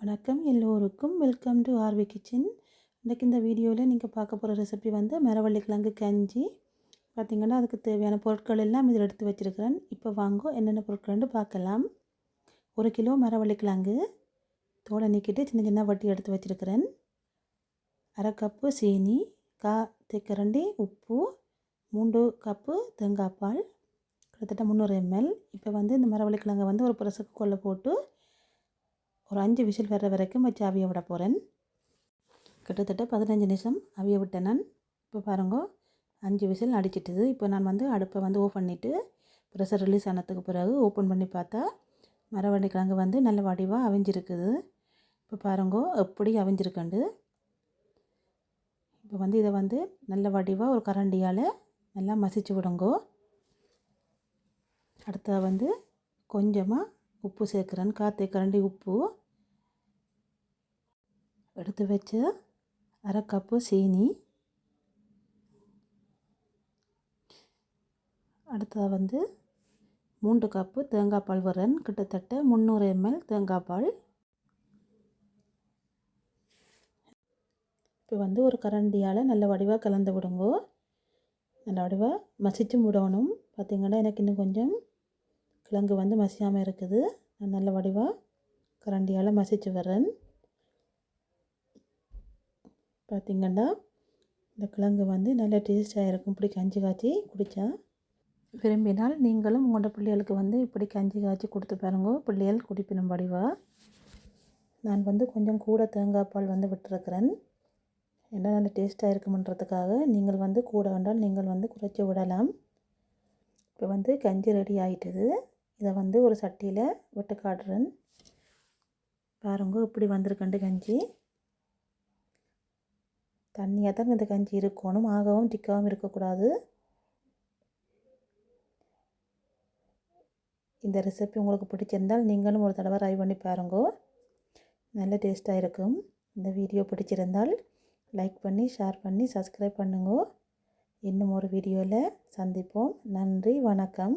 வணக்கம். எல்லோருக்கும் welcome to RV kitchen இன்றைக்கு இந்த வீடியோவில் நீங்கள் பார்க்க போகிற ரெசிபி வந்து மரவள்ளி கிழங்கு கஞ்சி. பார்த்திங்கன்னா அதுக்கு தேவையான பொருட்கள் எல்லாம் இதில் எடுத்து வச்சுருக்கிறேன். இப்போ வாங்க என்னென்ன பொருட்கள்னு பார்க்கலாம். ஒரு கிலோ மரவள்ளி கிழங்கு தோலை நீக்கிட்டு சின்ன சின்ன வட்டி எடுத்து வச்சுருக்கிறேன். அரை கப்பு சீனி கா தேக்கரண்டி உப்பு மூன்று கப்பு தேங்காய் பால் கிட்டத்தட்ட முந்நூறு எம்எல் இப்போ வந்து இந்த மரவள்ளி கிழங்கை வந்து ஒரு ப்ரெஷர் குக்கரில் போட்டு ஒரு அஞ்சு விசில் வர்ற வரைக்கும் வச்சு அவிய விட போகிறேன் கிட்டத்தட்ட பதினஞ்சு நிமிஷம் அவிய விட்டேன் நான். இப்போ பாருங்க அஞ்சு விசில் அடிச்சிட்டுது. இப்போ நான் வந்து அடுப்பை வந்து ஓப்பன் பண்ணிவிட்டு ப்ரெஷர் ரிலீஸ் ஆனதுக்கு பிறகு ஓப்பன் பண்ணி பார்த்தா மரவள்ளி கிழங்கு வந்து நல்ல வடிவாக அவிஞ்சிருக்குது. இப்போ பாருங்கோ எப்படி அவிஞ்சிருக்கண்டு. இப்போ வந்து இதை வந்து நல்ல வடிவாக ஒரு கரண்டியால் நல்லா மசிச்சு விடுங்கோ. அடுத்தது வந்து கொஞ்சமாக உப்பு சேர்க்குறேன். காற்று கரண்டி உப்பு. எடுத்து வச்ச அரை கப்பு சீனி. அடுத்தது வந்து மூன்று கப்பு தேங்காய் பால் வரன் கிட்டத்தட்ட முந்நூறு எம்எல் தேங்காய் பால். இப்போ வந்து ஒரு கரண்டியால் நல்ல வடிவாக கலந்து விடுங்கோ. நல்ல வடிவாக மசிச்சு விடணும் பார்த்திங்கன்னா எனக்கு இன்னும் கொஞ்சம் கிழங்கு வந்து மசியாமல் இருக்குது. நான் நல்ல வடிவாக கரண்டியால் மசிச்சு வரேன் பார்த்திங்கன்னா இந்த கிழங்கு வந்து நல்ல டேஸ்ட்டாக இருக்கும். இப்படி கஞ்சி காய்ச்சி குடித்தா விரும்பினால் நீங்களும் உங்களோட பிள்ளைகளுக்கு வந்து இப்படி கஞ்சி காய்ச்சி கொடுத்து பாருங்க. பிள்ளைகள் குடிப்பினும் வடிவா. நான் வந்து கொஞ்சம் கூட தேங்காய் பால் வந்து விட்டுருக்கிறேன். என்ன நல்ல டேஸ்ட்டாக இருக்குமன்றதுக்காக நீங்கள் வந்து கூட வேண்டால் நீங்கள் வந்து குறைச்சி விடலாம். இப்போ வந்து கஞ்சி ரெடி ஆகிட்டுது இதை வந்து ஒரு சட்டியில் விட்டு காட்டுறேன். பாருங்க இப்படி வந்திருக்கண்டு கஞ்சி. தண்ணியாக தான் இந்த கஞ்சி இருக்கணும். ஆகவும் டிக்காகவும் இருக்கக்கூடாது. இந்த ரெசிபி உங்களுக்கு பிடிச்சிருந்தால் நீங்களும் ஒரு தடவை ட்ரை பண்ணி பாருங்க. நல்ல டேஸ்ட்டாக இருக்கும். இந்த வீடியோ பிடிச்சிருந்தால் லைக் பண்ணி ஷேர் பண்ணி சப்ஸ்கிரைப் பண்ணுங்கோ. இன்னும் ஒரு வீடியோவில் சந்திப்போம். நன்றி வணக்கம்.